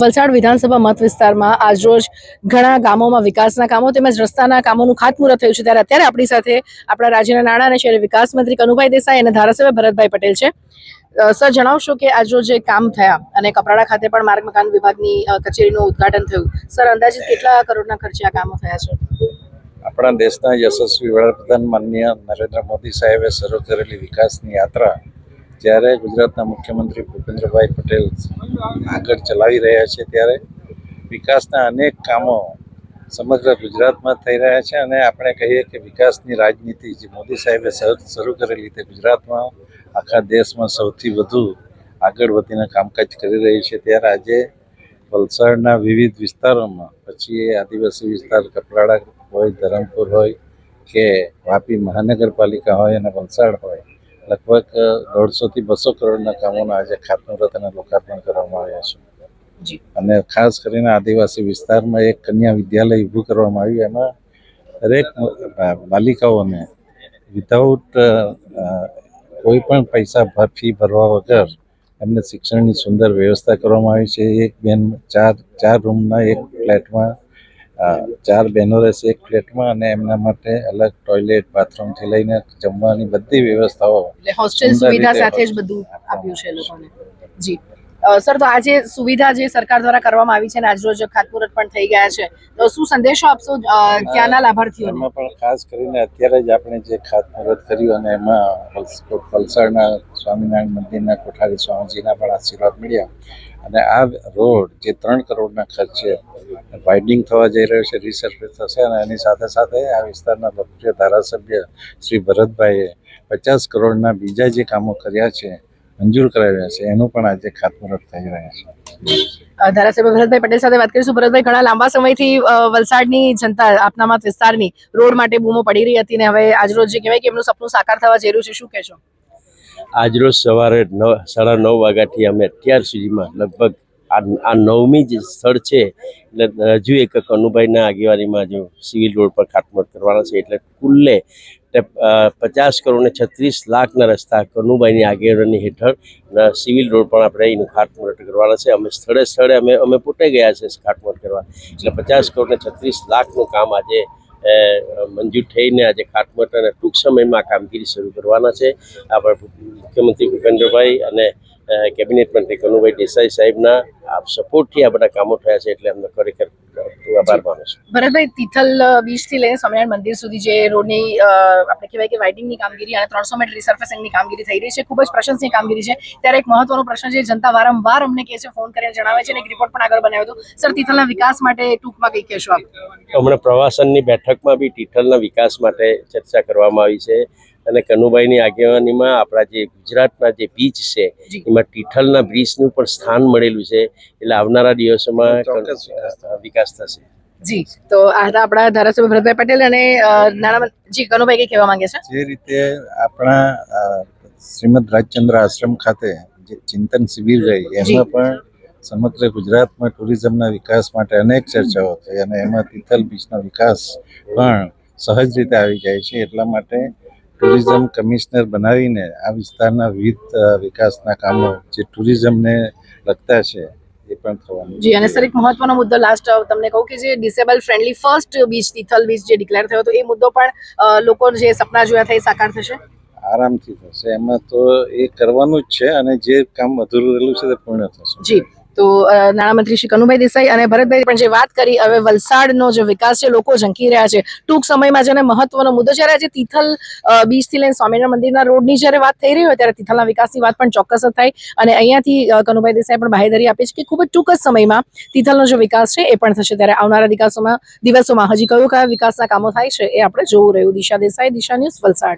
વલસાડ વિધાનસભા મત વિસ્તારમાં આજરોજ ઘણા ગામોમાં વિકાસના કામો તેમજ રસ્તાના કામોનું ખાતમુહૂર્ત થયું છે. ત્યારે અત્યારે આપણી સાથે આપણા રાજ્યના નાણાં અને શહેરી વિકાસ મંત્રી કનુભાઈ દેસાઈ અને ધારાસભ્ય ભરતભાઈ પટેલ છે. સર, જણાવશો કે આજરોજ જે કામ થયા અને કપરાડા ખાતે પણ માર્ગ મકાન વિભાગની કચેરીનું ઉદ્ઘાટન થયું. સર, અંદાજિત કેટલા કરોડના ખર્ચે આ કામો થયા છે? આપણા દેશના યશસ્વી વડાપ્રધાન માનનીય નરેન્દ્ર મોદી સાહેબે શરૂ કરેલી વિકાસની યાત્રા જ્યારે ગુજરાતના મુખ્યમંત્રી ભૂપેન્દ્રભાઈ પટેલ આગળ ચલાવી રહ્યા છે, ત્યારે વિકાસના અનેક કામો સમગ્ર ગુજરાતમાં થઈ રહ્યા છે અને આપણે કહીએ કે વિકાસની રાજનીતિ જે મોદી સાહેબે શરૂ કરેલી તે ગુજરાતમાં આખા દેશમાં સૌથી વધુ આગળ વધીને કામકાજ કરી રહી છે. ત્યારે આજે વલસાડના વિવિધ વિસ્તારોમાં, પછી એ આદિવાસી વિસ્તાર, કપરાડા હોય, ધરમપુર હોય કે વાપી મહાનગરપાલિકા હોય અને વલસાડ હોય લગભગ દોઢસોથી બસો કરોડના કામોના આજે ખાતમુહૂર્ત અને લોકાર્પણ કરવામાં આવ્યા છે. અને ખાસ કરીને આદિવાસી વિસ્તારમાં એક કન્યા વિદ્યાલય ઊભું કરવામાં આવ્યું. એમાં દરેક બાલિકાઓને વિધાઉટ કોઈ પણ પૈસા ફી ભરવા વગર એમને શિક્ષણની સુંદર વ્યવસ્થા કરવામાં આવી છે. એક બેન ચાર ચાર રૂમના એક ફ્લેટમાં અ, ચાર બહેનો રહેશે એક ફ્લેટમાં અને એમના માટે અલગ ટોયલેટ બાથરૂમથી લઈને જમવાની બધી વ્યવસ્થાઓ એટલે હોસ્ટેલ સુવિધા સાથે જ બધું આપ્યું છે લોકોને. જી. સર, તો આજે સુવિધા જે સરકાર દ્વારા કરવામાં આવી છે અને આજરોજ ખાતમુહૂર્ત પણ થઈ ગયા છે, તો શું સંદેશો આપશો ત્યાંના લાભાર્થીઓ એમાં પણ ખાસ કરીને અત્યારે જ આપણે જે ખાતમુહૂર્ત કર્યું અને એમાં પલસાડના સ્વામિનારાયણ મંદિરના કોઠારી સ્વામીજીના પણ આશીર્વાદ મળ્યા. અને આ રોડ જે ત્રણ કરોડના ખર્ચે વાઇડિંગ થવા જઈ રહ્યો છે રિસર્ફેસ થશે અને એની સાથે સાથે આ વિસ્તારના લોકપ્રિય ધારાસભ્ય શ્રી ભરતભાઈએ પચાસ કરોડના બીજા જે કામો કર્યા છે મંજૂર કરાવ્યા છે. એનું પણ આજે ખાતમુહૂર્ત થઈ રહ્યા છે. ધારાસભ્ય ભરતભાઈ પટેલ સાથે વાત કરીશું. ભરતભાઈ ઘણા લાંબા સમયથી વલસાડની જનતા આપના મત વિસ્તારની રોડ માટે બૂમો પડી રહી હતી ને હવે આજરોજ જે કહેવાય કે એમનું સપનું સાકાર થવા જઈ રહ્યું છે. શું કહેશો? આજરોજ સવારે નવ સાડા નવ વાગ્યાથી અમે અત્યાર સુધીમાં લગભગ આ આ નવમી જે સ્થળ છે. એટલે હજુ એક કનુભાઈના આગેવાનીમાં જો સિવિલ રોડ પર ખાતમુહૂર્ત કરવાના છે. એટલે કુલ્લે પચાસ કરોડ ને છત્રીસ લાખના રસ્તા કનુભાઈની આગેવાની હેઠળ સિવિલ રોડ પણ આપણે એનું ખાતમુહૂર્ત કરવાના છે. અમે સ્થળે સ્થળે અમે અમે પોતે ગયા છે ખાતમુહૂર્ત કરવા. એટલે પચાસ કરોડ ને છત્રીસ લાખનું કામ આજે મંજૂર થઈને આજે ખાતમુહૂર્ત અને ટૂંક સમયમાં કામગીરી શરૂ કરવાના છે. આપણા મુખ્યમંત્રી ભૂપેન્દ્રભાઈ અને કેબિનેટ મંત્રી કનુભાઈ દેસાઈ સાહેબના આ સપોર્ટથી આ બધા કામો થયા છે એટલે અમને ખરેખર આભાર માનું છું. ભરતભાઈ તિથલ બીચથી લઈને સ્વામિનારાયણ મંદિર સુધી જે રોડની આપણે કહેવાય કે વાઇડિંગની કામગીરી અને ત્રણસો મીટર રિસર્ફેસિંગની કામગીરી થઈ રહી છે ખૂબ જ પ્રશંસનીય કામગીરી છે. ત્યારે એક મહત્વનો પ્રશ્ન છે જનતા વારંવાર અમને કહે છે ફોન કરીને જણાવે છે અને એક રિપોર્ટ પણ આગળ બનાવ્યો હતો. સર તિથલના વિકાસ માટે ટૂંકમાં કંઈ કહેશો આપ? હમણાં પ્રવાસનની બેઠકમાં બી તિથલના વિકાસ માટે ચર્ચા કરવામાં આવી છે. અને કનુભાઈની આગેવાનીમાં આપણા જે ગુજરાતના જે બીચ છે એમાં તિથલના બ્રિજનું પણ સ્થાન મળેલું છે. એટલે આવનારા દિવસોમાં ચોક્કસ વિકાસ થશે. જી તો આ હતા આપણા ધારાસભ્ય ભરતભાઈ પટેલ અને નાણામંત્રી કનુભાઈ કઈ કહેવા માંગે છે? જે રીતે આપણા શ્રીમદ રાજચંદ્ર આશ્રમ ખાતે જે ચિંતન શિબિર રહી એમાં પણ સમગ્ર ગુજરાતમાં ટુરિઝમના વિકાસ માટે અનેક ચર્ચાઓ થઈ અને એમાં તિથલ બીચનો વિકાસ પણ સહજ રીતે આવી જાય છે. એટલા માટે ટુરિઝમ કમિશનર બનાવીને આ વિસ્તારના વિવિધ વિકાસના કામો જે ટુરિઝમને લગતા છે એ પણ થવાનું જી અને સર એક મહત્વનો મુદ્દો લાસ્ટ તમને કહું કે જે disable friendly first beach Tithal beach જે ડિક્લેર થયો હતો એ મુદ્દો પણ લોકો જે સપના જોયા એ સાકાર થશે? આરામથી થશે. એમાં તો એ કરવાનું જ છે અને જે કામ અધૂરું રહેલું છે તે પૂર્ણ થશે. જી. તો નાણામંત્રી શ્રી કનુભાઈ દેસાઈ અને ભરતભાઈ પણ જે વાત કરી, હવે વલસાડનો જે વિકાસ છે, લોકો ઝંકી રહ્યા છે. ટૂંક સમયમાં જેને મહત્વનો મુદ્દો જ્યારે આજે તિથલ બીચથી લઈને સ્વામિનારાયણ મંદિરના રોડની જ્યારે વાત થઈ રહી હોય, ત્યારે તિથલના વિકાસની વાત પણ ચોક્કસ જ થાય. અને અહીંયાથી કનુભાઈ દેસાઈ પણ બાહેધરી આપે છે કે ખૂબ જ ટૂંક જ સમયમાં તિથલનો જે વિકાસ છે, એ પણ થશે. ત્યારે આવનારા દિવસોમાં દિવસોમાં હજી કયો કયા વિકાસના કામો થાય છે, એ આપણે જોવું રહ્યું. દિશા દેસાઈ, દિશા ન્યૂઝ, વલસાડ.